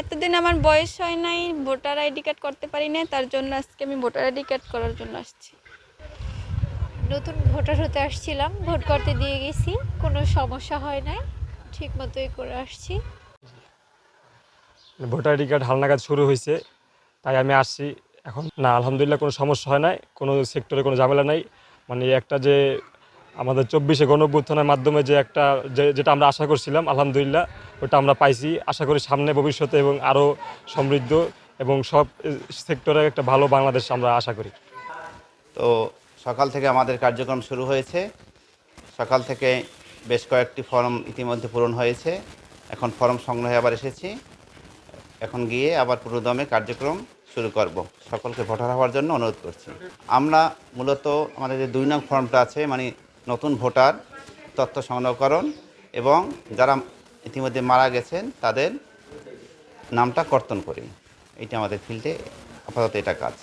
এতদিন আমার বয়স হয় নাই ভোটার আইডি কার্ড করতে পারি না তার জন্য আজকে আমি ভোটার আইডি কার্ড করার জন্য আসছি। নতুন ভোটার হতে আসছিলাম ভোট করতে দিয়ে গেছি কোনো সমস্যা হয় নাই ঠিক মতোই করে আসছি। ভোটার আইডি কার্ড হালনাগাদ শুরু হয়েছে তাই আমি আসছি। এখন না আলহামদুলিল্লাহ কোনো সমস্যা হয় নাই কোনো সেক্টরে কোনো ঝামেলা নাই। মানে একটা যে আমাদের চব্বিশে গণঅভ্যুত্থানের মাধ্যমে যে একটা যে যেটা আমরা আশা করছিলাম আলহামদুলিল্লাহ ওটা আমরা পাইছি। আশা করি সামনে, ভবিষ্যতে এবং আরও সমৃদ্ধ এবং সব সেক্টরে একটা ভালো বাংলাদেশ আমরা আশা করি। তো সকাল থেকে আমাদের কার্যক্রম শুরু হয়েছে। সকাল থেকে বেশ কয়েকটি ফর্ম ইতিমধ্যে পূরণ হয়েছে। এখন ফর্ম সংগ্রহে আবার এসেছি। এখন গিয়ে আবার পুরোদমে কার্যক্রম শুরু করব। সকলকে ভোটার হওয়ার জন্য অনুরোধ করছি। আমরা মূলত আমাদের যে দুই নং ফর্মটা আছে মানে নতুন ভোটার, তথ্য সংগ্রহকরণ এবং যারা ইতিমধ্যে মারা গেছেন তাদের নামটা কর্তন করি। এটা আমাদের ফিল্ডে আপাতত এটা কাজ।